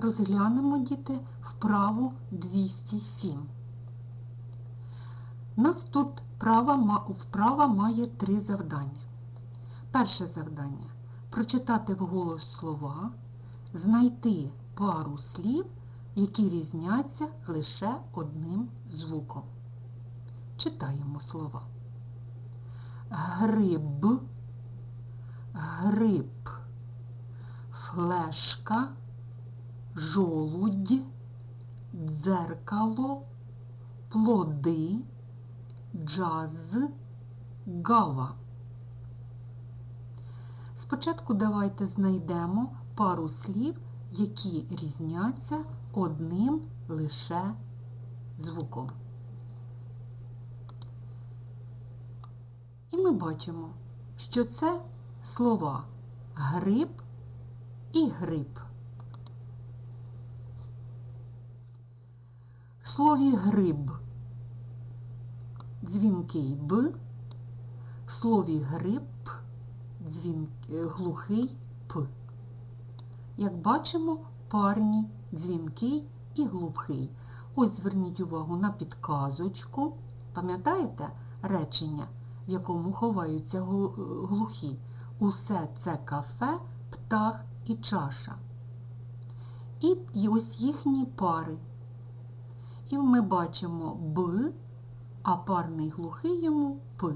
розглянемо, діти, вправу 207. У нас тут вправа, вправа має три завдання. Перше завдання прочитати вголос слова, знайти пару слів, які різняться лише одним звуком. Читаємо слова. Гриб, гриб, флешка, жолудь, дзеркало, плоди, джаз, гава. Спочатку давайте знайдемо пару слів, які різняться одним лише звуком. І ми бачимо, що це слова гриб і гриб. В слові гриб дзвінкий Б, в слові гриб е, глухий П. Як бачимо, парні дзвінкий і глухий. Ось зверніть увагу на підказочку. Пам'ятаєте речення, в якому ховаються глухі? Усе це кафе, птах і чаша. І ось їхні пари. І ми бачимо Б, а парний глухий йому П.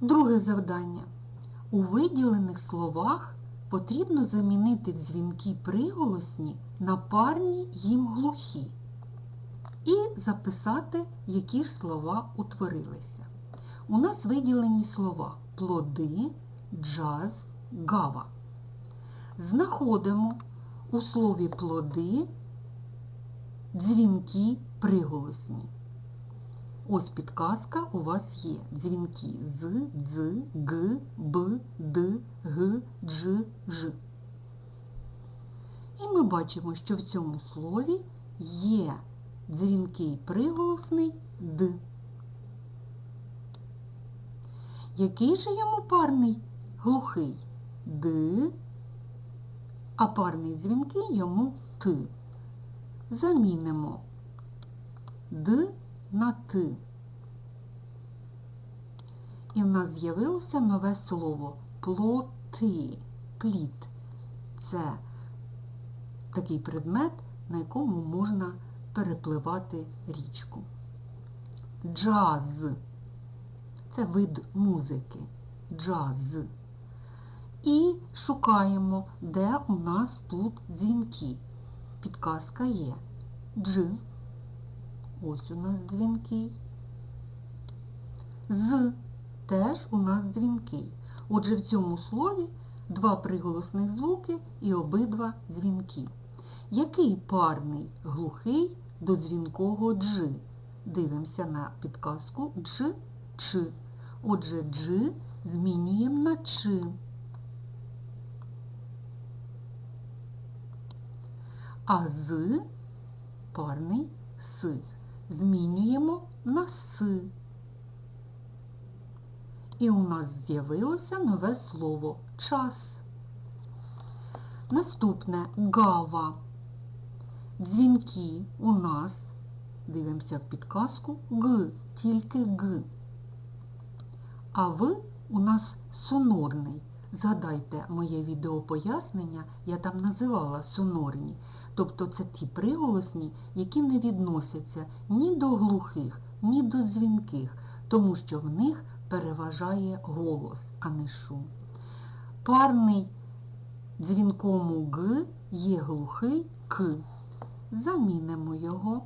Друге завдання. У виділених словах потрібно замінити дзвінки приголосні на парні їм глухі і записати, які ж слова утворилися. У нас виділені слова плоди, джаз, гава. Знаходимо у слові плоди дзвінки приголосні. Ось підказка у вас є. Дзвінки з, дз, г, б, д, г, дж, ж. І ми бачимо, що в цьому слові є дзвінкий приголосний д. Який же йому парний глухий? Д, а парний дзвінкий йому т. Замінимо д на т. І в нас з'явилося нове слово плоти, плід. Це такий предмет, на якому можна перепливати річку. Джаз. Це вид музики. Джаз. І шукаємо, де у нас тут дзвінки. Підказка є. Дж. Ось у нас дзвінки. З теж у нас дзвінки. Отже, в цьому слові два приголосних звуки і обидва дзвінки. Який парний глухий до дзвінкого дж? Дивимося на підказку дж, ч. Отже, дж змінюємо на ч. А з парний с змінюємо на с. І у нас з'явилося нове слово час. Наступне гава. Дзвінки у нас, дивимося в підказку, г, тільки г. А в у нас сонорний. Згадайте моє відеопояснення, я там називала сонорні. Тобто це ті приголосні, які не відносяться ні до глухих, ні до дзвінких, тому що в них переважає голос, а не шум. Парний дзвінкому г є глухий к. Замінимо його.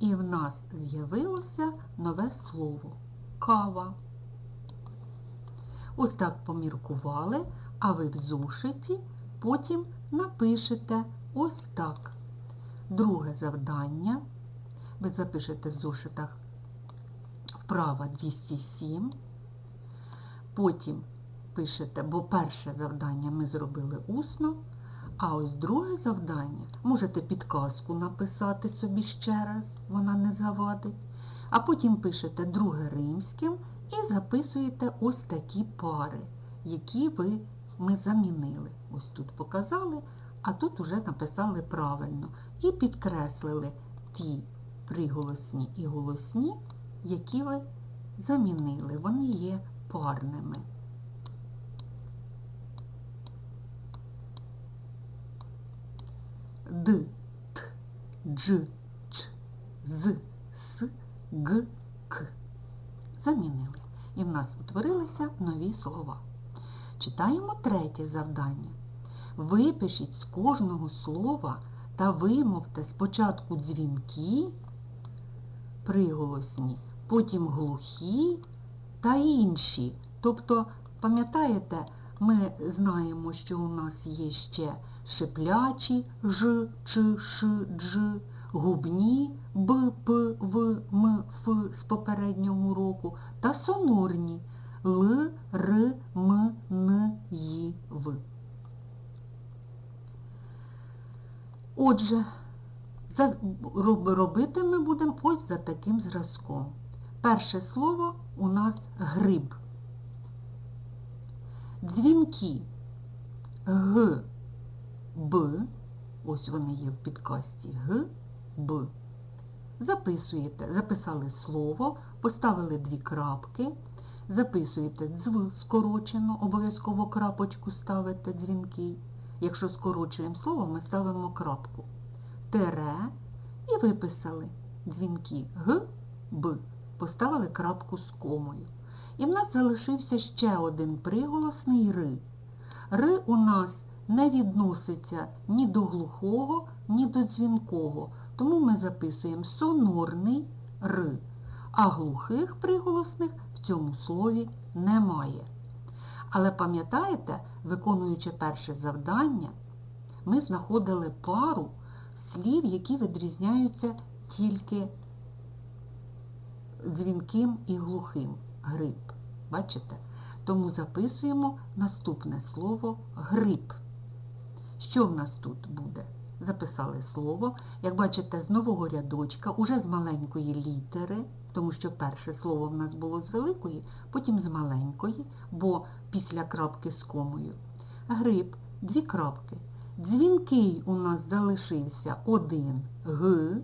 І в нас з'явилося нове слово кава. Ось так поміркували, а ви в зошиті потім напишете ось так. Друге завдання. Ви запишете в зошитах вправа 207. Потім пишете, бо перше завдання ми зробили усно, а ось друге завдання можете підказку написати собі ще раз, вона не завадить. А потім пишете друге римським і записуєте ось такі пари, які ви ми замінили. Ось тут показали, а тут уже написали правильно. І підкреслили ті приголосні і голосні, які ви замінили. Вони є парними. Д, Т, Дж, Ч, З, С, Г. Замінили. І в нас утворилися нові слова. Читаємо третє завдання. Випишіть з кожного слова та вимовте спочатку дзвінки, приголосні, потім глухі та інші. Тобто, пам'ятаєте, ми знаємо, що у нас є ще шиплячі ж, ч, ш, дж, губні б, п, в, м, ф з попереднього року та сонорні л, р, м, н, й, в. Отже, робити ми будемо ось за таким зразком. Перше слово у нас гриб. Дзвінки Г, Б, ось вони є в підкасті Г, Б. Записуєте, записали слово, поставили дві крапки, записуєте дзв скорочено, обов'язково крапочку ставите дзвінки. Якщо скорочуємо слово, ми ставимо крапку. Тере і виписали дзвінки Г, Б. Поставили крапку з комою. І в нас залишився ще один приголосний Р. Р у нас не відноситься ні до глухого, ні до дзвінкого, тому ми записуємо сонорний Р. А глухих приголосних в цьому слові немає. Але пам'ятаєте, виконуючи перше завдання, ми знаходили пару слів, які відрізняються тільки дзвінким і глухим гриб. Бачите? Тому записуємо наступне слово гриб. Що в нас тут буде? Записали слово. Як бачите, з нового рядочка, уже з маленької літери, тому що перше слово в нас було з великої, потім з маленької, бо після крапки з комою. Гриб, дві крапки. Дзвінкий у нас залишився один Г,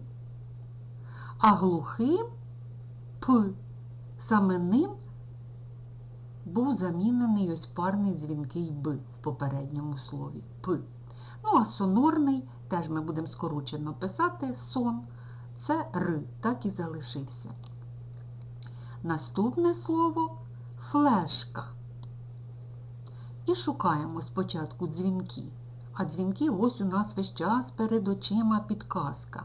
а глухим П. Саме ним був замінений ось парний дзвінкий Б в попередньому слові П. Ну, а сонорний, теж ми будемо скорочено писати сон, це Р, так і залишився. Наступне слово флешка. І шукаємо спочатку дзвінки. А дзвінки ось у нас весь час перед очима підказка.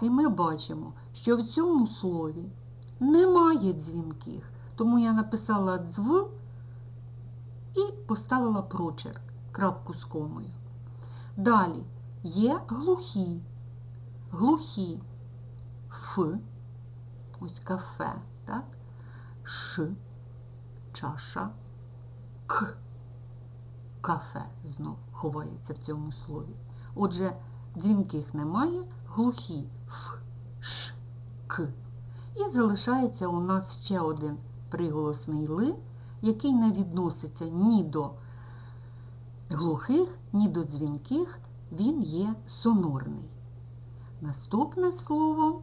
І ми бачимо, що в цьому слові немає дзвінких. Тому я написала дзв і поставила прочерк, крапку з комою. Далі є глухі. Глухі Ф, ось кафе, так? Ш, чаша, К, кафе знов ховається в цьому слові. Отже, дзвінких немає, глухі Ф, Ш, К. І залишається у нас ще один приголосний Ли, який не відноситься ні до глухих, ні до дзвінких, він є сонорний. Наступне слово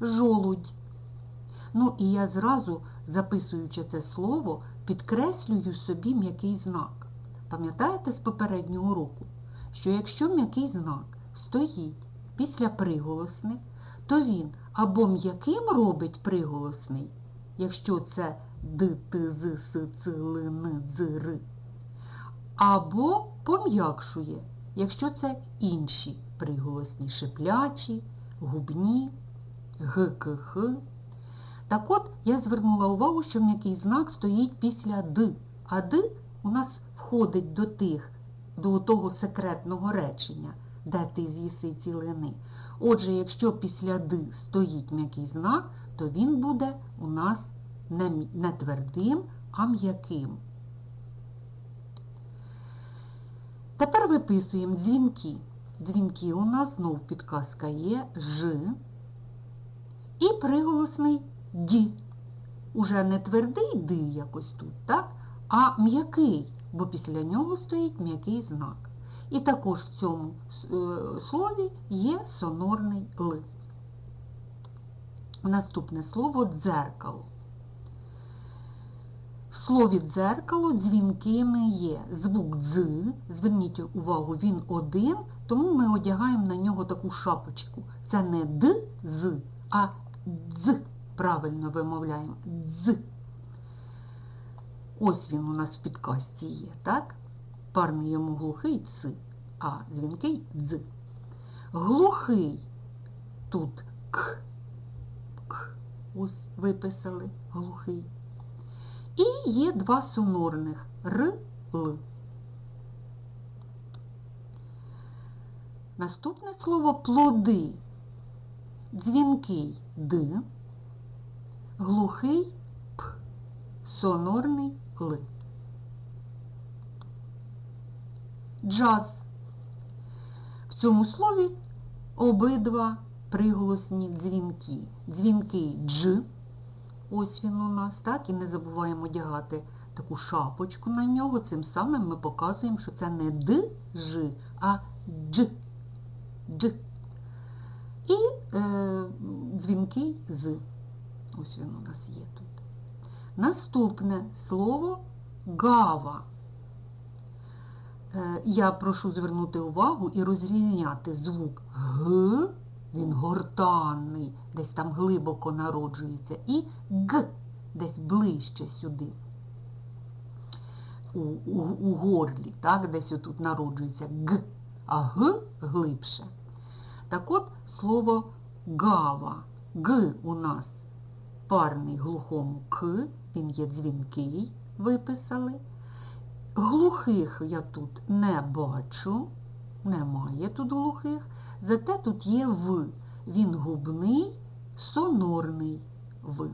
жолудь. Ну і я зразу, записуючи це слово, підкреслюю собі м'який знак. Пам'ятаєте з попереднього року, що якщо м'який знак стоїть після приголосних, то він або м'яким робить приголосний, якщо це д, т, з, с, ц, л, н, дз, р, або пом'якшує, якщо це інші приголосні шиплячі, губні, г, к, х. Так от я звернула увагу, що м'який знак стоїть після д, а д у нас входить до тих, до того секретного речення, де ти з'їси цілини. Отже, якщо після д стоїть м'який знак, то він буде у нас не твердим, а м'яким. Тепер виписуємо дзвінки. Дзвінки у нас знов підказка є Ж і приголосний Д. Уже не твердий Д якось тут, так? а м'який бо після нього стоїть м'який знак. І також в цьому е, слові є сонорний Л. Наступне слово дзеркало. В слові дзеркало дзвінкими є звук дз. Зверніть увагу, він один, тому ми одягаємо на нього таку шапочку. Це не д з, а дз. Правильно вимовляємо. Дз. Ось він у нас в підкасті є, так? Парний йому глухий ц, а дзвінкий дз. Глухий тут к, к. Ось виписали глухий. І є два сонорних р, л. Наступне слово плоди. Дзвінкий д, глухий п, сонорний л. Джаз. В цьому слові обидва приголосні дзвінки. Дзвінкий дж. Ось він у нас, так, і не забуваємо одягати таку шапочку на нього. Цим самим ми показуємо, що це не д, ж, а дж. Дж. І е, дзвінки з. Ось він у нас є тут. Наступне слово гава. Е, я прошу звернути увагу і розрізняти звук Г, він гортанний, десь там глибоко народжується, і Г, десь ближче сюди. У, у, у горлі, так, десь отут народжується Г, а Г глибше. Так от слово гава. Г у нас парний глухому К, він є дзвінкий, виписали. Глухих я тут не бачу, немає тут глухих, зате тут є В. Він губний, сонорний В.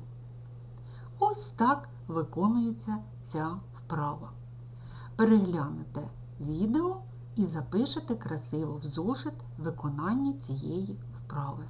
Ось так виконується ця вправа. Переглянете відео і запишете красиво в зошит виконання цієї вправи.